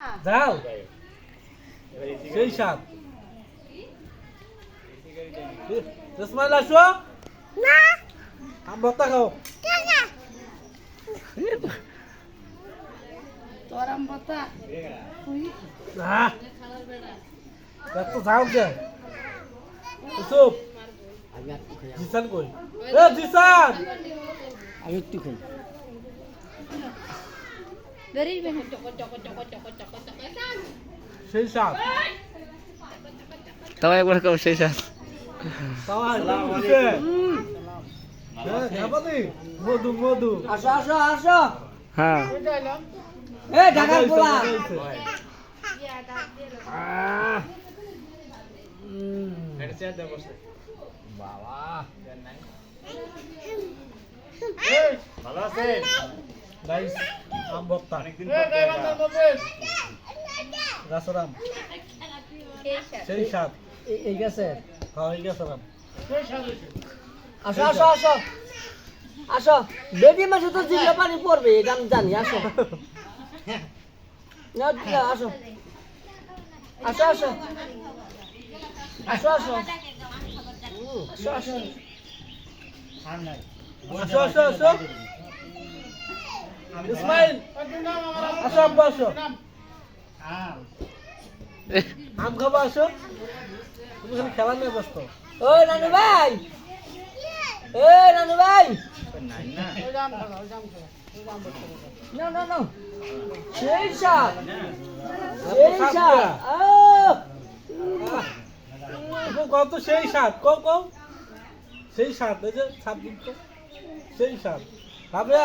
যাও। সেই সাত ইসমাইল আসো। আম ভর্তা খাও। তোর আম পাতা আহ, এত যাও কে ইসুপ জিসান কই? এ জিসান। আমি একটু খাই। Dari mana? সেই সাত তাও একবার কম সেই সাত মধু মধু আসো আসো আসো হ্যাঁ এ ঢাকার পোলা বাবা ভালো আছেন গাইস আম ভর্তা গাছরাম সেই সাত এই গেছে হ্যাঁ এই গাছরাম আসো আসো আসো। আসো। বেডি মাসে তো জিল্লা পানি পড়বে এটা আমি জানি আসো। আসো। আসো আসো। আসো আসো। আসো আসো। আসো আসো আসো। ইসমাইল আসো আব্বা আসো। আম খাব আসো। তুমি খালি খেলা নিয়ে ব্যস্ত। ও নানু ভাই। এ নানু ভাই। না না না। সেই সাত সেই সাত কত সেই সাত কও কও। সেই সাত এই যে দিন সেই সাত ভাবরা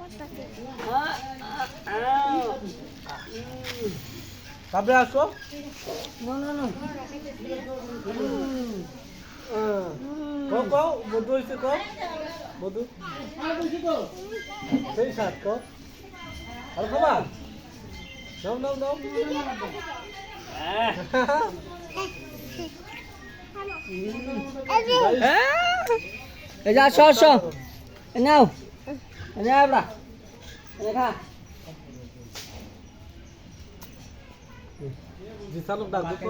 তারপরে আসো। কও বধু হয়েছে কও? বধু সেই সাত কও। আর খাবার? দাও দাও দাও এই যা। আসো আসো। নাও। এনে আবরা ডাক দিত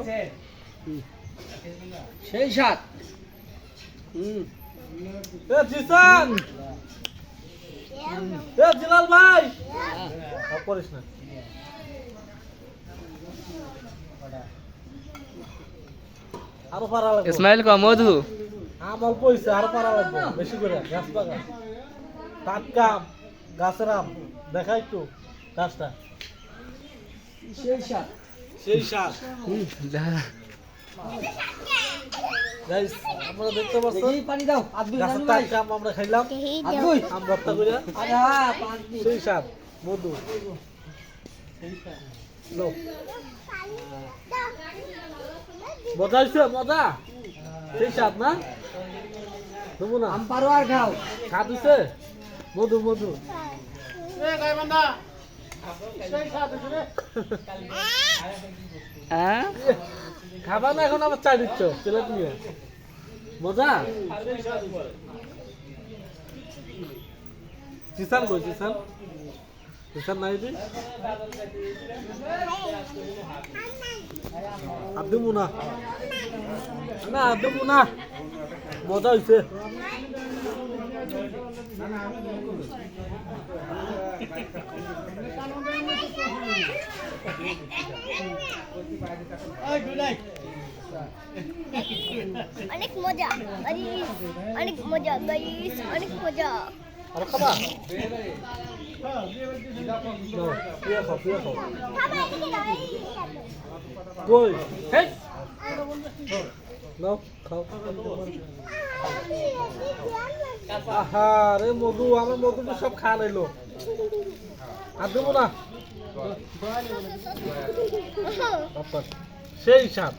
সেই সাত। হুম। এ জিসান! এ জিলাল ভাই! করিস না। আরও পারা লাগবে। ইসমাইল ক মধু। আম অল্প হয়েছে আরও পারা লাগবে বেশি করে গাছ পাকা টাটকা গাছের আম দেখা একটু গাছটা। সেই সাত। সেই সাপ আমরা দেখতে পাচ্ছি? পানি দাও। গাছের তার কাম আমরা খাইলাম। আম ভর্তা করে সেই সাপ মধু। মজা হয়েছে মজা? সেই সাপ না? দেবো না। আম পারো আর মধু মধু। হ্যাঁ? খাবা না এখন আবার চা দিচ্ছ? নিয়ে মজা? চিসান কই চিসান চিসান নাই দি আব্দু মুনা। না আব্দু মুনা। মজা হইছে। অনেক মজা অনেক মজা গাইস অনেক মজা। আর খাবা। আহা, রে মধু, আমার মধু সব খা লাইলো আর দেবো না। সেই সাপ